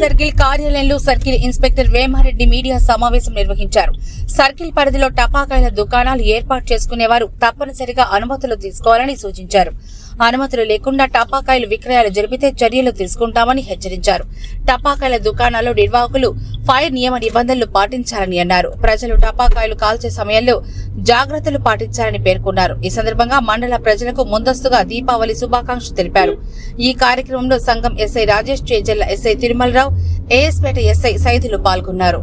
Circle కార్యాలయంలో circle inspector Vemareddy media సమావేశం నిర్వహించారు. సర్కిల్ పరిధిలో టపాకాయల దుకాణాలు ఏర్పాటు చేసుకునేవారు తప్పనిసరిగా అనుమతులు తీసుకోవాలని సూచించారు. అనుమతులు లేకుండా టపాకాయలు విక్రయాలు జరిపితే చర్యలు తీసుకుంటామని హెచ్చరించారు. టపాకాయల దుకాణాల్లో నిర్వాహకులు ఫైర్ నియమ నిబంధనలు పాటించాలని అన్నారు. ప్రజలు టపాకాయలు కాల్చే సమయంలో జాగ్రత్తలు పాటించాలని పేర్కొన్నారు. ఈ సందర్భంగా మండల ప్రజలకు ముందస్తుగా దీపావళి శుభాకాంక్షలు తెలిపారు. ఈ కార్యక్రమంలో Sangam SI Rajesh Chejerla SI Tirumala Rao AS Peta SI Saidulu పాల్గొన్నారు.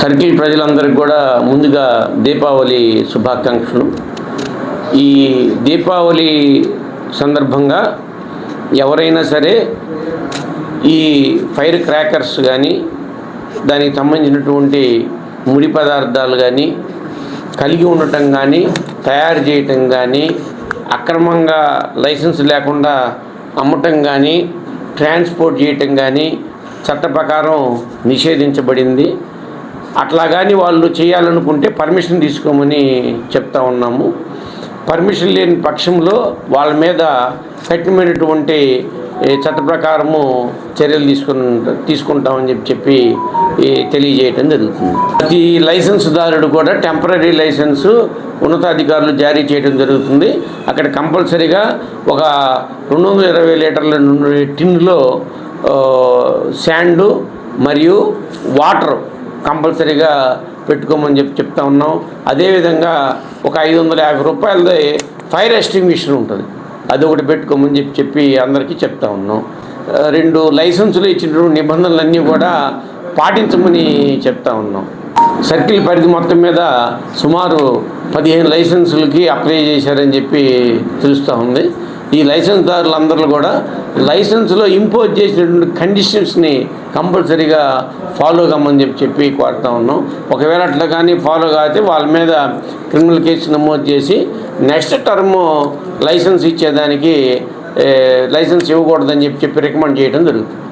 సర్కిల్ ప్రజలందరికీ కూడా ముందుగా దీపావళి శుభాకాంక్షలు. ఈ దీపావళి సందర్భంగా ఎవరైనా సరే ఈ ఫైర్ క్రాకర్స్ కానీ దానికి సంబంధించినటువంటి ముడి పదార్థాలు కానీ కలిగి ఉండటం కానీ తయారు చేయటం కానీ అక్రమంగా లైసెన్స్ లేకుండా అమ్మటం కానీ ట్రాన్స్పోర్ట్ చేయటం కానీ చట్ట ప్రకారం నిషేధించబడింది. అట్లా కానీ వాళ్ళు చేయాలనుకుంటే పర్మిషన్ తీసుకోమని చెప్తా ఉన్నాము. పర్మిషన్ లేని పక్షంలో వాళ్ళ మీద కఠినమైనటువంటి చట్ట ప్రకారము చర్యలు తీసుకుని తీసుకుంటామని చెప్పి చెప్పి తెలియజేయటం జరుగుతుంది. ప్రతి లైసెన్స్దారుడు కూడా టెంపరీ లైసెన్సు ఉన్నతాధికారులు జారీ చేయడం జరుగుతుంది. అక్కడ కంపల్సరీగా ఒక రెండు వందల ఇరవై లీటర్ల నుండి టిన్లో శాండు మరియు వాటర్ కంపల్సరీగా పెట్టుకోమని చెప్పి చెప్తా ఉన్నాం. అదేవిధంగా ఒక ఐదు వందల యాభై రూపాయలది ఫైర్ ఎస్టింగ్విషన్ ఉంటుంది. అది ఒకటి పెట్టుకోమని చెప్పి చెప్పి అందరికీ చెప్తా ఉన్నాం. రెండు లైసెన్సులు ఇచ్చినటువంటి నిబంధనలన్నీ కూడా పాటించమని చెప్తా ఉన్నాం. సర్కిల్ పరిధి మొత్తం మీద సుమారు పదిహేను లైసెన్సులకి అప్లై చేశారని చెప్పి తెలుస్తూ ఉంది. ఈ లైసెన్స్దారులందరూ కూడా లైసెన్స్లో ఇంపోజ్ చేసినటువంటి కండిషన్స్ని కంపల్సరీగా ఫాలో కమ్మని చెప్పి చెప్పి కోరుతా ఉన్నాం. ఒకవేళ అట్లా కానీ ఫాలో కాకపోతే వాళ్ళ మీద క్రిమినల్ కేసు నమోదు చేసి నెక్స్ట్ టర్మ్ లైసెన్స్ ఇచ్చేదానికి లైసెన్స్ ఇవ్వకూడదని చెప్పి చెప్పి రికమెండ్ చేయడం జరుగుతుంది.